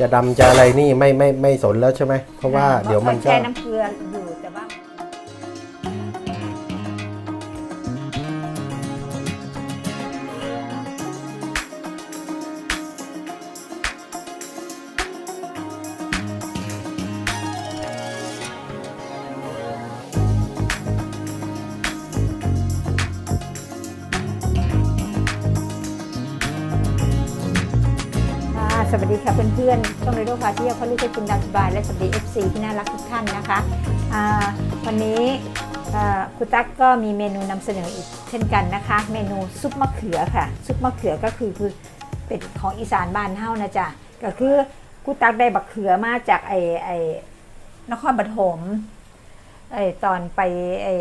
จะดำจะอะไรนี่ไม่ไม่ไม่สนแล้วใช่ไหมเพราะว่าเดี๋ยวมันก็ แช่น้ำเกลืออยู่ พื่อนๆช่องเรโดพาเที่ยวพาลูกให้กินดาวสบาย และสวัสดี FC ที่น่ารักทุกท่านนะคะวันนี้คุณตั๊กก็มีเมนูนำเสนออีกเช่นกันนะคะ เมนูซุปมะเขือค่ะ ซุปมะเขือก็คือคือเป็นของอีสานบ้านเฮานะจ๊ะก็คือคุณตั๊กได้บักเขือมาจากไอไอนครปฐมไอ้ตอนไปไอ้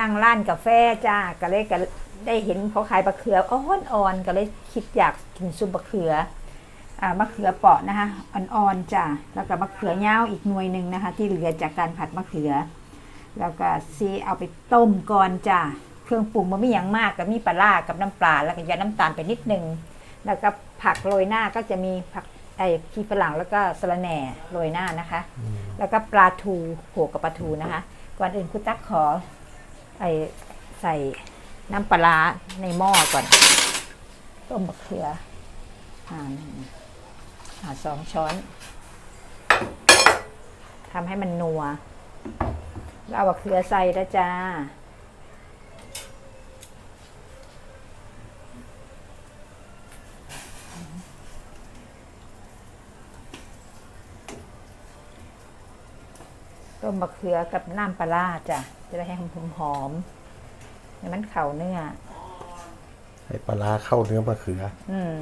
นั่งร้านกาแฟจ้าก็เลยก็ได้เห็นเขาขายบักเขืออ่อนๆก็เลยคิดอยากกินซุปบักเขือ มะเขือเปราะนะคะอ่อนๆจ้ะแล้วก็มะเขือยาวอีกหน่วยหนึ่งนะคะ ที่เหลือจากการผัดมะเขือ แล้วก็ซีเอาไปต้มก่อนจ้ะเครื่องปรุงมันไม่อย่างมากก็มีปลาร้ากับน้ำปลาแล้วก็ยาน้ำตาลไปนิดนึงแล้วก็ผักโรยหน้าก็จะมีผักไอ้ขีฝรั่งแล้วก็สะระแหน่โรยหน้านะคะ แล้วก็ปลาทูโขกกับปลาทูนะคะ ก่อนอื่นคุณตั๊กขอไอ้ใส่น้ำปลาร้าในหม้อก่อนต้มมะเขืออ่านี่อ่า สองช้อนทำให้มันนัวแล้วเอาบักเขือใส่แล้วจ้าต้มบักเขือกับน้ำปลาร้าจ้ะ จะได้ให้หอมหอมๆให้มันเข่าเนื้อ ให้ปลาร้าเข้าเนื้อมะเขือ อืม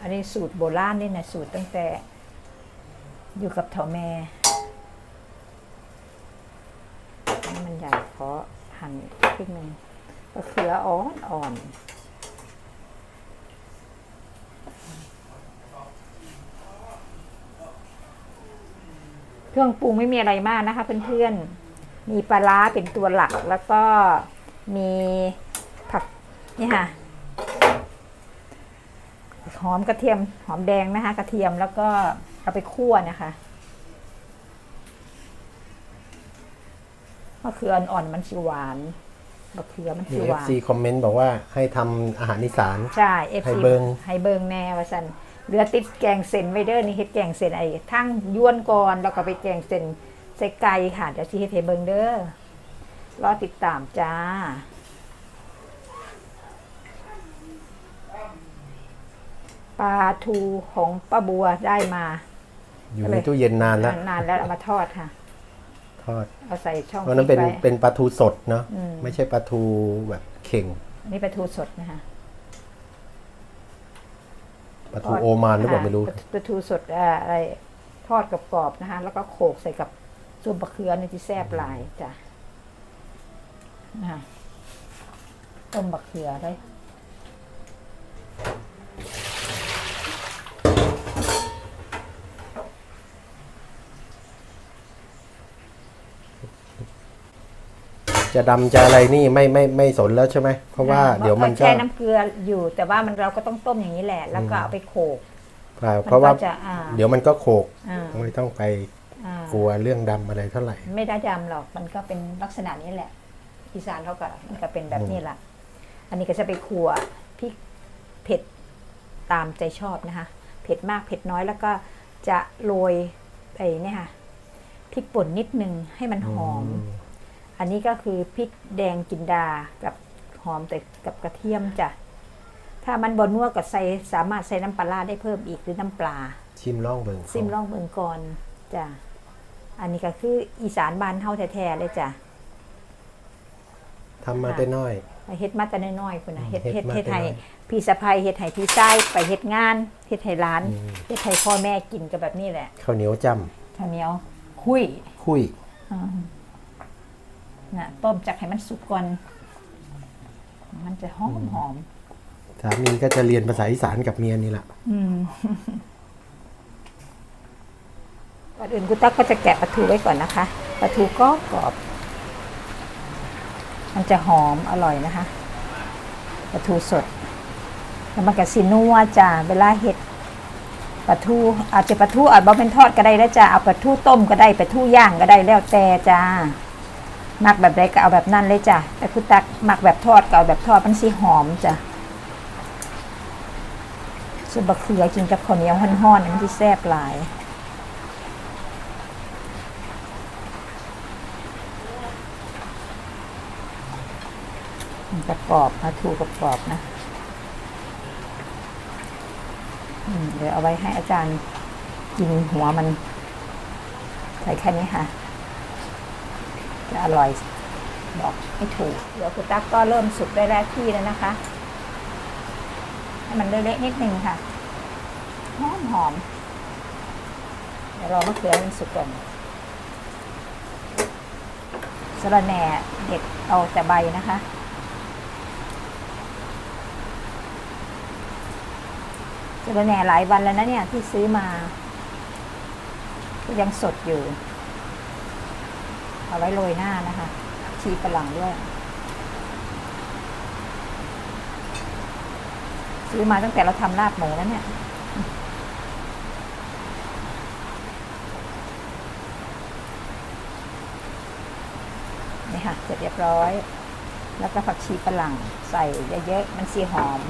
อันนี้สูตรโบราณนี่นะสูตรตั้งแต่ อยู่กับเถาแม่อันนี้มันใหญ่เพราะหั่นครึ่งหนึ่งก็เขืออ่อนอ่อนเครื่องปรุงไม่มีอะไรมากนะคะเพื่อนๆ มีปลาร้าเป็นตัวหลักแล้วก็มีผักนี่ค่ะ หอมกระเทียมหอมแดงนะคะ กระเทียมแล้วก็เอาไปคั่วนะคะมะเขืออ่อนๆมันสิหวานมะเขือมันมีสิเอหฟวานซีคอมเมนต์บอกว่าให้ทำอาหารอีสาน ใช่เอฟให้ซีเบิ่ง ให้เบิงแน่ว่าสันเรือติดแกงเส้นไว้เด้อนี่เฮ็ดแกงเส้นไอ้ทั้งย้วนก่อนแล้วก็ไปแกงเส้นใส่ไก่ค่ะเดี๋ยวสิเฮ็ดให้เบิงเด้อรอติดตามจ้า ปลาทูของป้าบัวได้มาอยู่อะไรในตู้เย็นนานแล้วนานแล้วเอามาทอดค่ะ ทอดเอาใส่ช่องเพราะนั้นเป็นฟิตไว้เป็นปลาทูสดเนาะอืมไม่ใช่ปลาทูแบบเข่งอันนี่ปลาทูสดนะคะปลาทูโอมานหรือเปล่าไม่รู้ปลปลาทูสดอ่าอะไรทอดกับกรอบๆนะคะแล้วก็โขลกใส่กับซุปบะเขือในที่แซ่บหลายจ้ะนะคะต้มบะเขือได้ จะดำจะอะไรนี่ไม่ไม่ไม่สนแล้วใช่ไหมเพราะว่าเดี๋ยวมันก็แช่น้ำเกลืออยู่ แต่ว่ามันเราก็ต้องต้มอย่างนี้แหละ แล้วก็เอาไปโขลกเพราะว่ามันก็จะอ่า เดี๋ยวมันก็โขกอ่าไม่ต้องไปอ่ากลัวเรื่องดำอะไรเท่าไหร่ ไม่ได้ดำหรอกมันก็เป็นลักษณะนี้แหละอีสานเขาก็มันก็เป็นแบบนี้แหละอันนี้ก็จะไปขัวพริกเผ็ดตามใจชอบนะคะ เผ็ดมากเผ็ดน้อยแล้วก็จะโรยไอ้เนี่ยค่ะพริกป่นนิดนึงให้มันหอมอั นนี้ก็คือพริกแดงจินดากับหอมแต่กับกระเทียมจ้ะ ถ้ามันบนนัวก็ใส่สามารถใส่น้ำปลาร้าได้เพิ่มอีกหรือน้ำปลา ชิมล่องเบิ่งซิมล่องเมืองก่อนจ้ะ อันนี้ก็คืออีสานบ้านเฮาแท้ๆเลยจ้ะทำมาได้น้อยเฮ็ดมาแต่น้อยๆพุ่นน่ะเฮ็ดเฮ็เฮ็ดดมาเฮ็ดแต่ให้น้อยพี่สะใภ้เฮ็ดให้พี่ชายไปเฮ็ดงานเฮ็ดให้ร้านอืมเฮ็ดให้พ่อแม่กินก็แบบนี้แหละข้าวเหนียวจ้ข้าวเหนียว คุยำคุยอืม น่ะต้มจากให้มันสุกก่อน มันจะหอมหอมสามีก็จะเรียนภาษาอีสานกับเมียนี่แหละอืมก่อนอื่นกุตักก็จะแกะปลาทูไว้ก่อนนะคะปลาทูก็กรอบ มันจะหอมอร่อยนะคะปลาทูสด แล้วมันกับซีนัวจ้าเวลาเห็ดปลาทูอาจจะปลาทูอาจบ่เป็นทอดก็ได้แล้วจ้าเอาปลาทูต้มก็ได้ปลาทูย่างก็ได้แล้วแต่จ้า มักแบบใดก็เอาแบบนั้นเลยจ้ะแต่คุณตักมักแบบทอดก็เอาแบบทอดมันสิหอมจ้ะซุปบะเขือกินกับข้าวเหนียวห่อนๆมันที่แซ่บหลายมันกรอบๆปลาทูกรอบนะเดี๋ยวเอาไว้ให้อาจารย์กินหัวมัน ใส่แค่นี้ค่ะ จะอร่อยบอกไม่ถูก เดี๋ยวคุณตั๊กก็เริ่มสุกได้แล้วที่แล้วนะคะ ให้มันเละๆนิดนึงค่ะ หอมหอมเดี๋ยวรอมะเขือให้มันสุกก่อนสระแหน่เด็ดเอาแต่ใบนะคะสระแหน่หลายวันแล้วนะเนี่ยที่ซื้อมาก็ยังสดอยู่ เอาไว้โรยหน้านะคะ ชีฝรั่งด้วย ซื้อมาตั้งแต่เราทำลาบหมูแล้วเนี่ยนี่ค่ะเสร็จเรียบร้อย แล้วก็ผักชีฝรั่งใส่เยอะๆมันสีหอม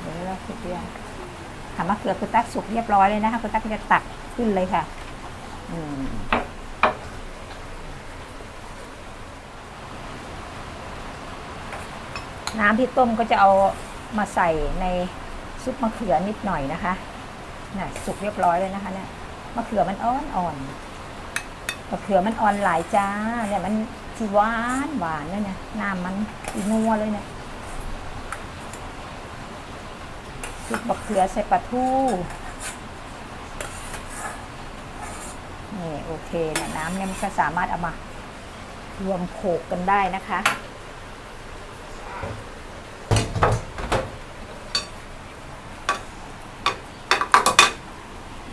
เดี๋ยวเราสุกยังถา มะเขือคุณตักสุกเรียบร้อยเลยนะคะคุณตักก็จะตักขึ้นเลยค่ะน้ำที่ต้มก็จะเอามาใส่ในซุปมะเขือนิดหน่อยนะคะน่ะสุกเรียบร้อยเลยนะคะเนี่ยมะเขือมันอ่อนอ่อนมะเขือมันอ่อนหลายจ้าเนี่ยมันสีหวานหวานเลยเนี่ยน้ำมันสีนัวเลยเนี่ย ซุปมะเขือใส่ปลาทูนี่โอเคเนี่ยน้ำเนี่ยมันก็สามารถเอามารวมโขกกันได้นะคะ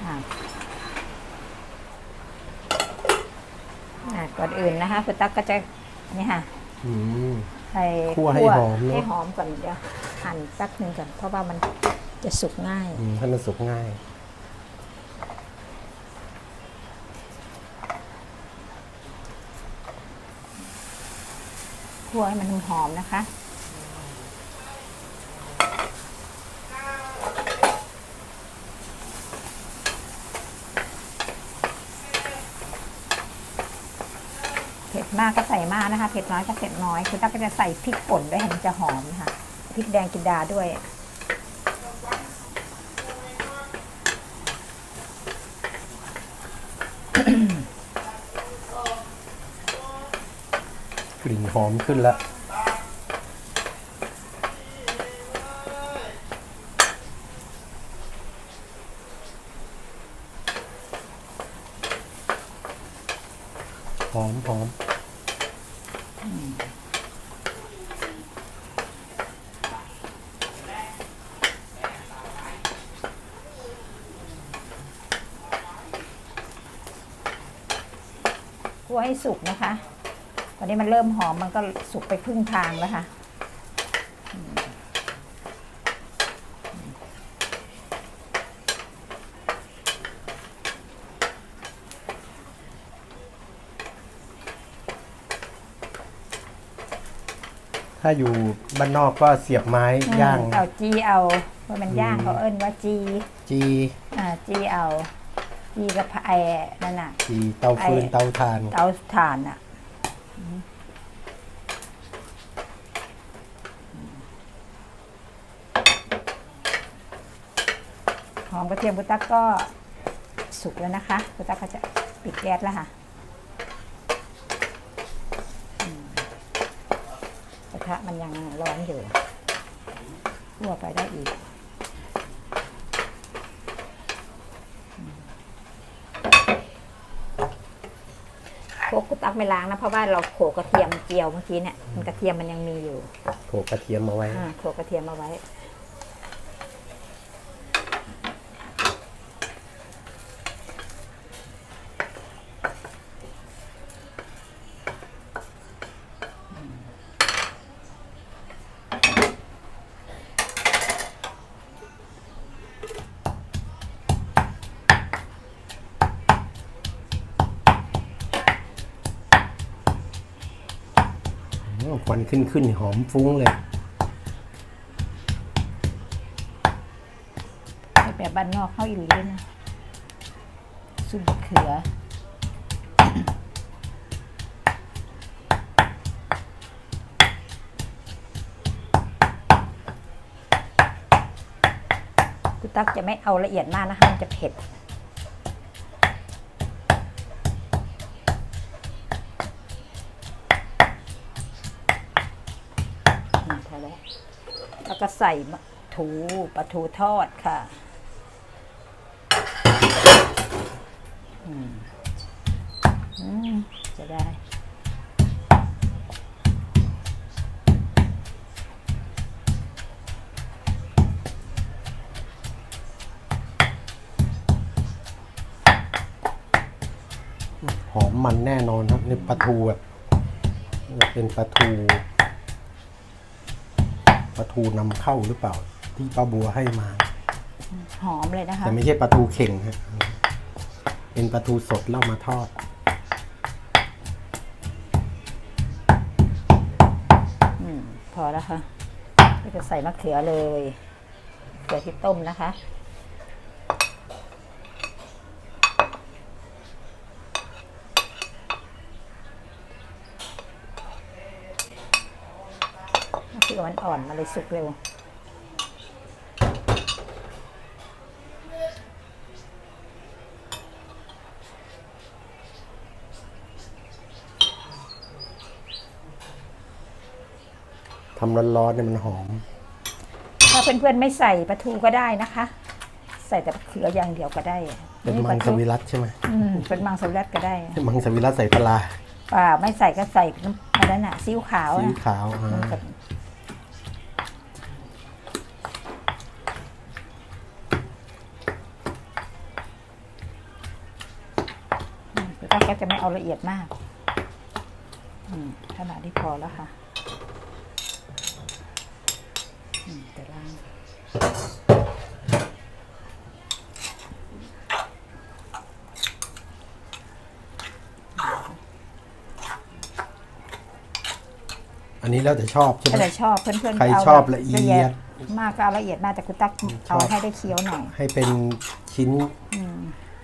อะอะก่อนอื่นนะคะคุณตั๊กก็จะนี่ค่ะอืมใส่คั่วให้หอมเนอะให้หอมก่อนเดี๋ยวหั่นแป๊บหนึงก่อนเพราะว่ามัน จะสุกง่ายอืมให้มันสุกง่าย คั่วให้มันหอมๆนะคะ เผ็ดมากก็ใส่มากนะคะ เผ็ดน้อยก็เผ็ดน้อย คุณตั๊กก็จะใส่พริกป่นด้วยให้มันจะหอมนะคะพริกแดงกินดาด้วย กลิ่นหอมขึ้นแล้วหอมหอมคั่วให้สุกนะคะ อนนี้มันเริ่มหอมมันก็สุกไปครึ่งทางแล้วค่ะอืม嗯ถ้าอยู่บ้านนอกก็เสียบไม้ย่าง เอาจีเอาเพราะมันย่างเขาเอิ้นว่าจี จีอ่าจีเอาจีกับไอ้นั่นน่ะจีเตาฟืนไอ้เตาถ่าน เตาถ่านอะหอ มกระเทียมบุตักก็สุกแล้วนะคะบุตักก็จะปิดแก๊สแล้วค่ะอืมกระทะมันยังร้อนอยู่คั่วไปได้อีกโคกกุตักไม่ล้างนะเพราะว่าเราโขลกกระเทียมเจียวเมื่อกี้เนี่ยมันกระเทียมมันยังมีอยู่ โขลกกระเทียมเอาไว้อ่าโขลกกระเทียมเอาไว้ ค วันขึ้นขึ้นหอมฟุ้งเลยให้แบบบ้านนอกเข้าอีหลีเลยนะซุปมะเขือ คุณตั๊กจะไม่เอาละเอียดมากนะคะมันจะเผ็ด ก็ใส่มะทูปลาทูทอดค่ะจะได้ หอมมันแน่นอนครับนี่ปลาทูแบบเป็นปลาทู ปลาทูนำเข้าหรือเปล่า ที่ป้าบัวให้มา หอมเลยนะคะ แต่ไม่ใช่ปลาทูเข่งฮะเป็นปลาทูสดแล้วมาทอดอืมพอแล้วค่ะก็จะใส่มะเขือเลยเขือที่ต้มนะคะ มะเขื อมันอ่อนมาเลยสุกเร็ว ทำร้อนๆเนี่ยมันหอม ถ้าเพื่อนๆไม่ใส่ปลาทูก็ได้นะคะ ใส่แต่มะเขืออย่างเดียวก็ได้เป็นมังสวิรัตใช่ไหมอืมเป็นมังสวิรัตก็ได้มังสวิรัตใส่ปลาร้าเปล่าไม่ใส่ก็ใส่น้ำอะไรน่ะซีอิ๊วขาวสีนะขาวอ่า มันกับอืมแล้วก็จะไม่เอาละเอียดมากอืมขนาดที่พอแล้วค่ะอืมแต่ล่างอันนี้แล้วแต่ชอบใช่ไหมก็เลยชอบเพื่อนๆใครเอาชอบละเอียด มากก็เอาละเอียดมากแต่คุณตั๊กชอบเอาให้ได้เคี้ยวหน่อย ให้เป็นชิ้น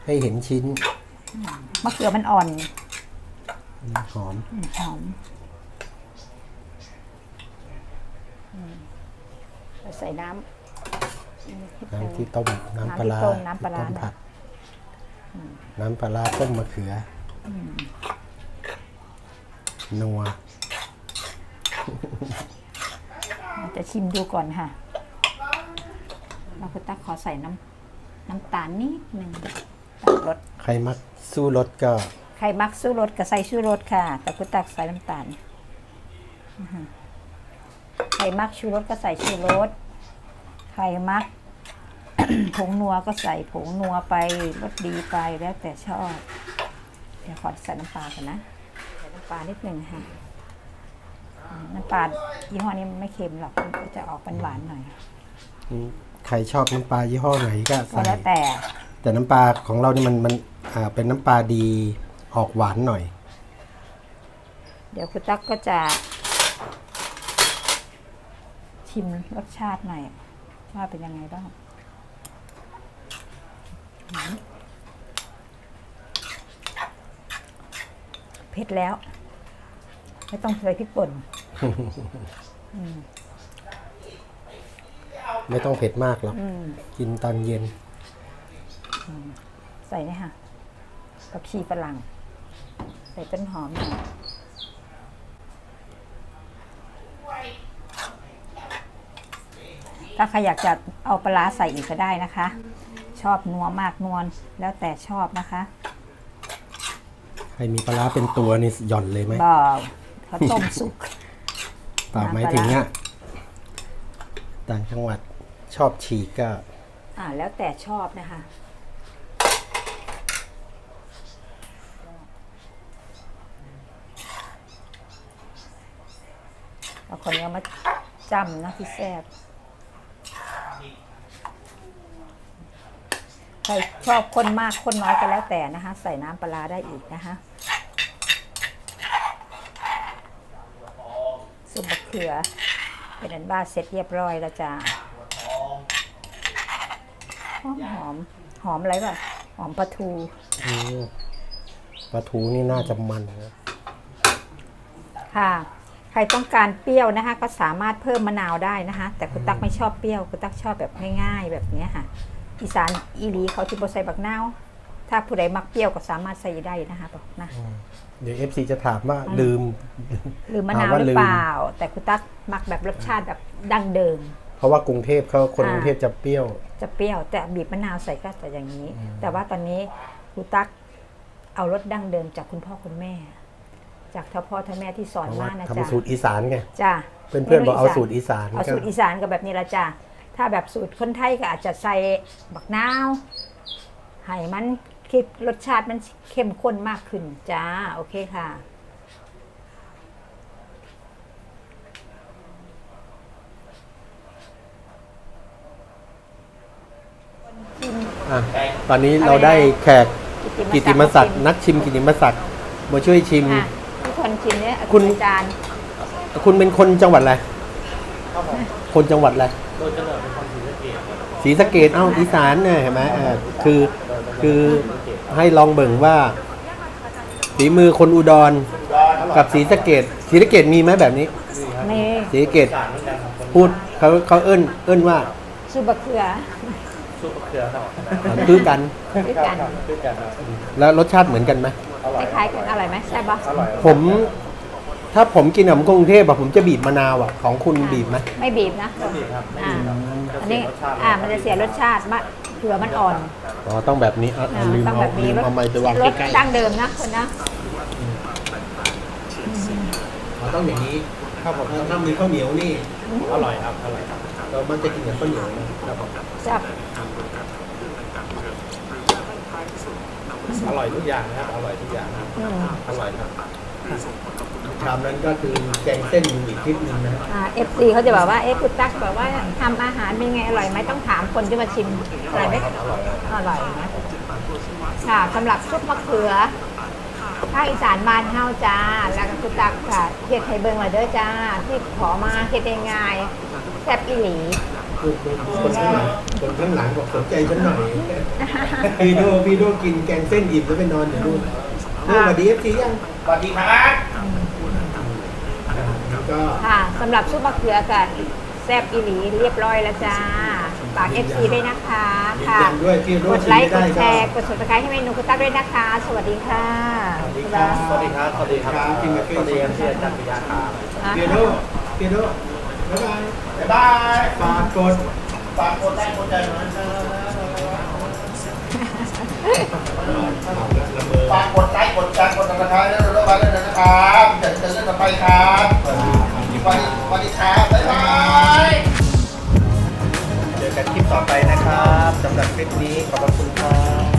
ให้เห็นชิ้น มะเขือมันอ่อนหอมหอมใส่น้ำนิดนึงน้ำที่ต้มน้ำปลาร้าน้ำที่ต้มน้ำปลาร้าที่ต้มผัดน้ำปลาร้าต้มมะเขืออนัวจะชิมดูก่อนค่ะแล้วคุณตั๊กขอใส่น้ำน้ำตาลนิดนึงตัด รสใครมักสู้รสก็ใครมักสู้รสก็ใส่ชูรสค่ะ แต่คุณตักใส่น้ำตาลอือฮึใครมักชูรสก็ใส่ชูรสใครมักผงนัวก็ใส่ผงนัวไปรสดีไปแล้วแต่ชอบ เดี๋ยวขอใส่น้ำปลาก่อนนะใส่น้ำปลานิดนึงค่ะอืมน้ำปลายี่ห้อนี้มันไม่เค็มหรอกมันก็จะออกเป็นหวานหน่อย ใครชอบน้ำปลายี่ห้อไหนก็ก็ใส่แล้วแต่ แต่น้ำปลาของเรานี่มันมันอ่าเป็นน้ำปลาดีออกหวานหน่อย เดี๋ยวคุณตั๊กก็จะ ชิมรสชาติหน่อย ว่าเป็นยังไงบ้างอืมเผ็ดแล้ว ไม่ต้องใส่พริกป่น ไม่ต้องเผ็ดมากหรอกอืม กินตอนเย็น ใส่เนี่ยค่ะกับชีฝรั่ง ใส่ต้นหอมหน่อยถ้าใครอยากจะเอาปลาร้าใส่อีกก็ได้นะคะ ชอบนัวมากนวลแล้วแต่ชอบนะคะใครมีปลาร้าเป็นตัวนี่หย่อนเลยไหมบอกเขาต้มสุกเปล่าน้ำปลาหมายถึงอะต่างจังหวัดชอบฉีกก็ อ่าแล้วแต่ชอบนะคะ เอาคนนี้เอามาจำนะพี่แซบใครชอบคนมากคนน้อยก็แล้วแต่นะคะ ใส่น้ำปลาร้าได้อีกนะคะซุปมะเขือ เป็นอันบ้าเสร็จเรียบร้อยแล้วจ้าหอมหอมหอมอะไรป่ะหอมปลาทูอืมปลาทูนี่น่าจะมันนะค่ะ ใครต้องการเปรี้ยวนะคะ ก็สามารถเพิ่มมะนาวได้นะคะ แต่คุณตั๊กไม่ชอบเปรี้ยวคุณตั๊กชอบแบบง่ายๆ แบบเนี้ยค่ะ อีสานอีหลีเขาที่บใส่บักนาวถ้าผู้ใดมักเปรี้ยวก็สามารถใส่ได้นะคะบอกนะเดี๋ยวเอฟซีจะถามว่าลืมหรือมะนาวถามว่าหรือลืมเปล่า แต่คุณตั๊กมักแบบรสชาติแบบดั้งเดิม เพราะว่ากรุงเทพเขาคนอ่ากรุงเทพจะเปรี้ยว จะเปรี้ยวแต่บีบมะนาวใส่ก็จะอย่างนี้ แต่ว่าตอนนี้คุณตั๊กเอารสดั้งเดิมจากคุณพ่อคุณแม่ จากท่าพ่อท่าแม่ที่สอนเพราะว่ามานะทำจ๊ะสูตรอีสานไงจ้ะเพื่อนๆบอกเอาสูตรอีสานเอาสูตรอีสานกับแบบนี้ละจ้ะถ้าแบบสูตรคนไทยก็อาจจะใส่บักนาวให้มันคิดรสชาติมันเข้มข้นมากขึ้นจ้าโอเคค่ะอะตอนนี้เราได้แขกกิติมศักดิ์นักชิมกิติมศักดิ์มาช่วยชิมอะทุกคน ชิมเนี่ยคุณ อาจารย์คุณเป็นคนจังหวัดอะไรคนจังหวัดอะไรศรีสะเกดเอ้าอีสานเนี่ยเห็นไหมเออคือคือให้ลองเบิ่งว่าฝีมือคนอุดรกับศรีสะเกดศรีสะเกดมีไหมแบบนี้นี่ศรีสะเกดพูดเขาเขาเอิ้น เอิ้นว่าซุปบะเขือคือกันด้วยกันแล้วรสชาติเหมือนกันไหม คล้ายๆกันอร่อยไหมใช่ปะผมถ้าผมกินขนมกรุงเทพอะผมจะบีบมะนาวอะของคุณบีบไหมไม่บีบนะอ่าอันนี้อ่ามันจะเสียรสชาติมะเขือมันอ่อนอ๋อต้องแบบนี้เอาอ่าเอาลืมต้องเอาแบบลืนี้มรสเอาไม้ไปวางรสใกล้ดั้งเดิมนะคนนะๆอ๋อต้องอย่างนี้ครับผมถ้ามีข้าวเหนียวนี่อร่อยครับอร่อยครับเรามันจะกินกับข้าวเหนียวนะครับผมจับ อร่อยทุกอย่างนะครับอร่อยทุกอย่างครับอืมอร่อยครับชามนั้นก็คือแกงเส้นอยู่อีกทิศหนึ่งนะอ่าเอฟซีเขาจะบอกว่าเอ๊ะคุณตั๊กบอกว่าทำอาหารเป็นไงอร่อยไหมต้องถามคนที่มาชิมอร่อยไหมอร่อยนะค่ะสำหรับซุปมะเขือ ภาคอีสานบ้านเฮาจ้า แล้วก็คุณตั๊กค่ะเฮ็ดไทยเบิงมาเด้อจ้า ที่ขอมาเฮ็ดได้ง่ายแซ่บอีหลีคือคนข้างหลังคนข้างหลังบอกสนใจฉันหน่อยพี่โดพี่โดกินแกงเส้นอิ่มแล้วไปนอนอยู่นู่นนู่นสวัสดีเอฟซียังสวัสดีครับแล้วก็ค่ะสำหรับซุปมะเขือกับแซ่บอีหลีเรียบร้อยแล้วจ้า ฝากเอฟซีด้วยนะคะยืนค่ะยันด้วยพี่โดกดชิมไลไม่ค์กได้ดแชก็ร์กด subscribe ให้เมนูคุณตั๊กด้วยนะคะ สวัสดีค่ะ สวัสดีครับ สวัสดีครับ สวัสดีครับครับที่มาช่วยสวัสดีครับที่อาจารย์ปิยาครับพี่โดพี่โดบ๊ายบายบ๊ายบายฝากกดฝากกดไลค์กดแชร์หน่อยนะครับฝากกดไลค์กดแชร์กดติดตามแล้วเราไปเลยนะครับเดี๋ยวจะเล่นต่อไปครับสวัสดีสวัสดีครับบ๊ายบายเจอ กันคลิปต่อไปนะครับสำหรับคลิปนี้ขอบคุณครับ